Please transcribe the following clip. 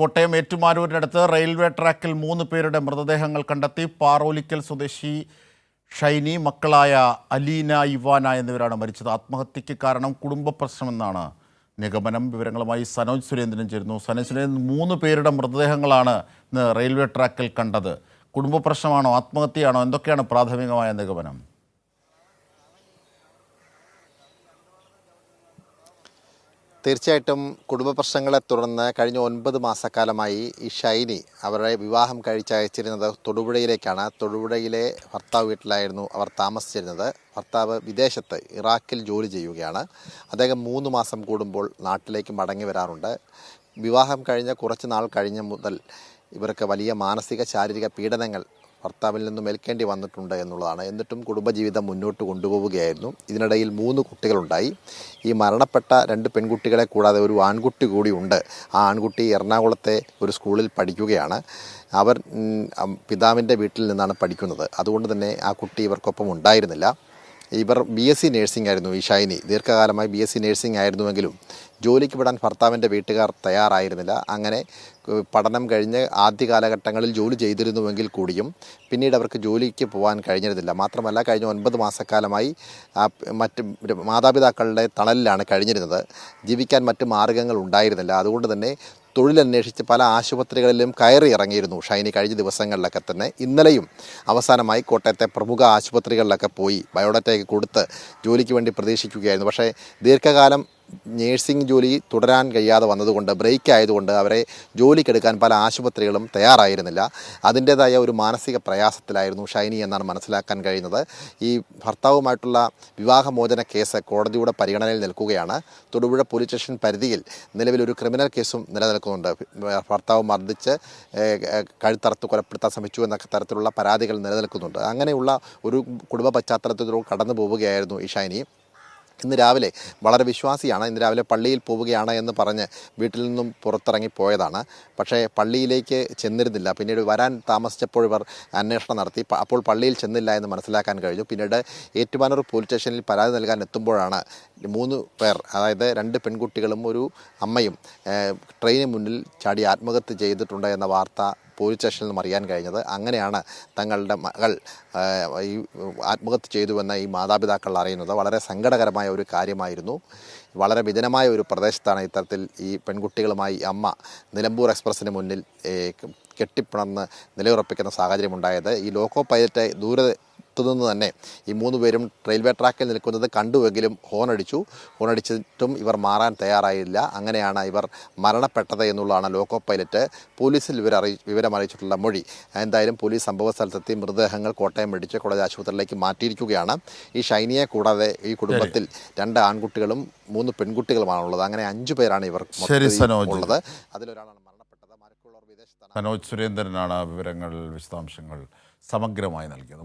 Kottayam ഏറ്റുമാനൂരിനടുത്ത് railway ട്രാക്കിൽ മൂന്ന് പേരുടെ മൃതദേഹങ്ങൾ കണ്ടെത്തി. പാറോലിക്കൽ സ്വദേശി ഷൈനി മക്കളായ അലീന ഇവാന എന്നിവരാണ് മരിച്ചത്. ആത്മഹത്യയ്ക്ക് കാരണം കുടുംബ പ്രശ്നമെന്നാണ് നിഗമനം. വിവരങ്ങളുമായി സനോജ് സുരേന്ദ്രൻ ചേരുന്നു. സനോജ് സുരേന്ദ്രൻ മൂന്ന് പേരുടെ മൃതദേഹങ്ങളാണ് ഇന്ന് റെയിൽവേ ട്രാക്കിൽ കണ്ടത്. കുടുംബ പ്രശ്നമാണോ ആത്മഹത്യയാണോ എന്തൊക്കെയാണ് പ്രാഥമികമായ നിഗമനം? തീർച്ചയായിട്ടും കുടുംബ പ്രശ്നങ്ങളെ തുടർന്ന് കഴിഞ്ഞ ഒൻപത് മാസക്കാലമായി ഈ ഷൈനി അവരുടെ വിവാഹം കഴിച്ചയച്ചിരുന്നത് തൊടുപുഴയിലേക്കാണ്. തൊടുപുഴയിലെ ഭർത്താവ് വീട്ടിലായിരുന്നു അവർ താമസിച്ചിരുന്നത്. ഭർത്താവ് വിദേശത്ത് ഇറാഖിൽ ജോലി ചെയ്യുകയാണ്. അദ്ദേഹം മൂന്ന് മാസം കൂടുമ്പോൾ നാട്ടിലേക്ക് മടങ്ങി വരാറുണ്ട്. വിവാഹം കഴിഞ്ഞ കുറച്ച് നാൾ കഴിഞ്ഞ മുതൽ ഇവർക്ക് വലിയ മാനസിക ശാരീരിക പീഡനങ്ങൾ ഭർത്താവിൽ നിന്നും ഏൽക്കേണ്ടി വന്നിട്ടുണ്ട് എന്നുള്ളതാണ്. എന്നിട്ടും കുടുംബജീവിതം മുന്നോട്ട് കൊണ്ടുപോവുകയായിരുന്നു. ഇതിനിടയിൽ മൂന്ന് കുട്ടികളുണ്ടായി. ഈ മരണപ്പെട്ട രണ്ട് പെൺകുട്ടികളെ കൂടാതെ ഒരു ആൺകുട്ടി കൂടി ഉണ്ട്. ആ ആൺകുട്ടി എറണാകുളത്തെ ഒരു സ്കൂളിൽ പഠിക്കുകയാണ്. അവർ പിതാവിന്റെ വീട്ടിൽ നിന്നാണ് പഠിക്കുന്നത്. അതുകൊണ്ട് തന്നെ ആ കുട്ടി ഇവർക്കൊപ്പം ഉണ്ടായിരുന്നില്ല. ഇവർ ബി എസ് സി നേഴ്സിംഗ് ആയിരുന്നു ഈ ഷൈനി. ദീർഘകാലമായി ബി എസ് സി നേഴ്സിംഗ് ആയിരുന്നുവെങ്കിലും ജോലിക്ക് വിടാൻ ഭർത്താവിന്റെ വീട്ടുകാർ തയ്യാറായിരുന്നില്ല. അങ്ങനെ പഠനം കഴിഞ്ഞ് ആദ്യ കാലഘട്ടങ്ങളിൽ ജോലി ചെയ്തിരുന്നുവെങ്കിൽ കൂടിയും പിന്നീട് അവർക്ക് ജോലിക്ക് പോകാൻ കഴിഞ്ഞിരുന്നില്ല. മാത്രമല്ല കഴിഞ്ഞ ഒൻപത് മാസക്കാലമായി മറ്റ് മാതാപിതാക്കളുടെ തണലിലാണ് കഴിഞ്ഞിരുന്നത്. ജീവിക്കാൻ മറ്റ് മാർഗങ്ങൾ ഉണ്ടായിരുന്നില്ല. അതുകൊണ്ട് തന്നെ തൊഴിലന്വേഷിച്ച് പല ആശുപത്രികളിലും കയറി ഇറങ്ങിയിരുന്നു ഷൈനി കഴിഞ്ഞ ദിവസങ്ങളിലൊക്കെ തന്നെ. ഇന്നലെയും അവസാനമായി കോട്ടയത്തെ പ്രമുഖ ആശുപത്രികളിലൊക്കെ പോയി ബയോഡാറ്റയൊക്കെ കൊടുത്ത് ജോലിക്ക് വേണ്ടി പ്രതീക്ഷിക്കുകയായിരുന്നു. പക്ഷേ ദീർഘകാലം നേഴ്സിംഗ് ജോലി തുടരാൻ കഴിയാതെ വന്നതുകൊണ്ട് ബ്രേക്ക് ആയതുകൊണ്ട് അവരെ ജോലിക്കെടുക്കാൻ പല ആശുപത്രികളും തയ്യാറായിരുന്നില്ല. അതിന്റേതായ ഒരു മാനസിക പ്രയാസത്തിലായിരുന്നു ഷൈനി എന്നാണ് മനസ്സിലാക്കാൻ കഴിയുന്നത്. ഈ ഭർത്താവുമായിട്ടുള്ള വിവാഹമോചന കേസ് കോടതിയുടെ പരിഗണനയിൽ നിൽക്കുകയാണ്. തൊടുപുഴ പോലീസ് സ്റ്റേഷൻ പരിധിയിൽ നിലവിൽ ഒരു ക്രിമിനൽ കേസും നിലനിൽക്കുന്നുണ്ട്. ഭർത്താവ് മർദ്ദിച്ച് കഴുത്തറത്ത് കൊലപ്പെടുത്താൻ ശ്രമിച്ചു എന്നൊക്കെ തരത്തിലുള്ള പരാതികൾ നിലനിൽക്കുന്നുണ്ട്. അങ്ങനെയുള്ള ഒരു കുടുംബ പശ്ചാത്തലത്തിലൂടെ കടന്നു പോവുകയായിരുന്നു ഈ ഷൈനി. ഇന്ന് രാവിലെ വളരെ വിശ്വാസിയാണ്. ഇന്ന് രാവിലെ പള്ളിയിൽ പോവുകയാണ് എന്ന് പറഞ്ഞ് വീട്ടിൽ നിന്നും പുറത്തിറങ്ങി പോയതാണ് പക്ഷേ പള്ളിയിലേക്ക് ചെന്നിരുന്നില്ല. പിന്നീട് വരാൻ താമസിച്ചപ്പോൾ ഇവർ അന്വേഷണം നടത്തി. അപ്പോൾ പള്ളിയിൽ ചെന്നില്ല എന്ന് മനസ്സിലാക്കാൻ കഴിഞ്ഞു. പിന്നീട് ഏറ്റുമാനൂർ പോലീസ് സ്റ്റേഷനിൽ പരാതി നൽകാൻ എത്തുമ്പോഴാണ് മൂന്ന് പേർ അതായത് രണ്ട് പെൺകുട്ടികളും ഒരു അമ്മയും ട്രെയിനിന് മുന്നിൽ ചാടി ആത്മഹത്യ ചെയ്തിട്ടുണ്ട് എന്ന വാർത്ത പോലീസ് സ്റ്റേഷനിൽ നിന്നും അറിയാൻ കഴിഞ്ഞത് അങ്ങനെയാണ് തങ്ങളുടെ മകൾ ഈ ആത്മഹത്യ ചെയ്തുവെന്ന് ഈ മാതാപിതാക്കൾ അറിയുന്നത്. വളരെ സങ്കടകരമായ ഒരു കാര്യമായിരുന്നു. വളരെ വിജനമായ ഒരു പ്രദേശത്താണ് ഇത്തരത്തിൽ ഈ പെൺകുട്ടികളുമായി അമ്മ നിലമ്പൂർ എക്സ്പ്രസ്സിന് മുന്നിൽ കെട്ടിപ്പിണർന്ന് നിലയുറപ്പിക്കുന്ന സാഹചര്യമുണ്ടായത്. ഈ ലോക്കോ പൈലറ്റ് ദൂരെ നിന്ന് തന്നെ ഈ മൂന്ന് പേരും റെയിൽവേ ട്രാക്കിൽ നിൽക്കുന്നത് കണ്ടുവെങ്കിലും ഹോണടിച്ചു. ഹോണടിച്ചിട്ടും ഇവർ മാറാൻ തയ്യാറായില്ല. അങ്ങനെയാണ് ഇവർ മരണപ്പെട്ടത് എന്നുള്ളതാണ് ലോക്കോ പൈലറ്റ് പോലീസിൽ വിവരറി വിവരമറിയിച്ചിട്ടുള്ള മൊഴി. എന്തായാലും പോലീസ് സംഭവ സ്ഥലത്തെത്തി മൃതദേഹങ്ങൾ കോട്ടയം മെഡിക്കൽ കോളേജ് ആശുപത്രിയിലേക്ക് മാറ്റിയിരിക്കുകയാണ്. ഈ ഷൈനിയെ കൂടാതെ ഈ കുടുംബത്തിൽ രണ്ട് ആൺകുട്ടികളും മൂന്ന് പെൺകുട്ടികളുമാണുള്ളത് അങ്ങനെ അഞ്ചു പേരാണ് ഇവർ. ഉള്ളത്. അതിലൊരാളാണ് മരണപ്പെട്ടത്. മരക്കുള്ളവർ വിദേശത്താണ്. സനോജ് സുരേന്ദ്രനാണ് വിവരങ്ങൾ വിശദാംശങ്ങൾ സമഗ്രമായി നൽകിയത്.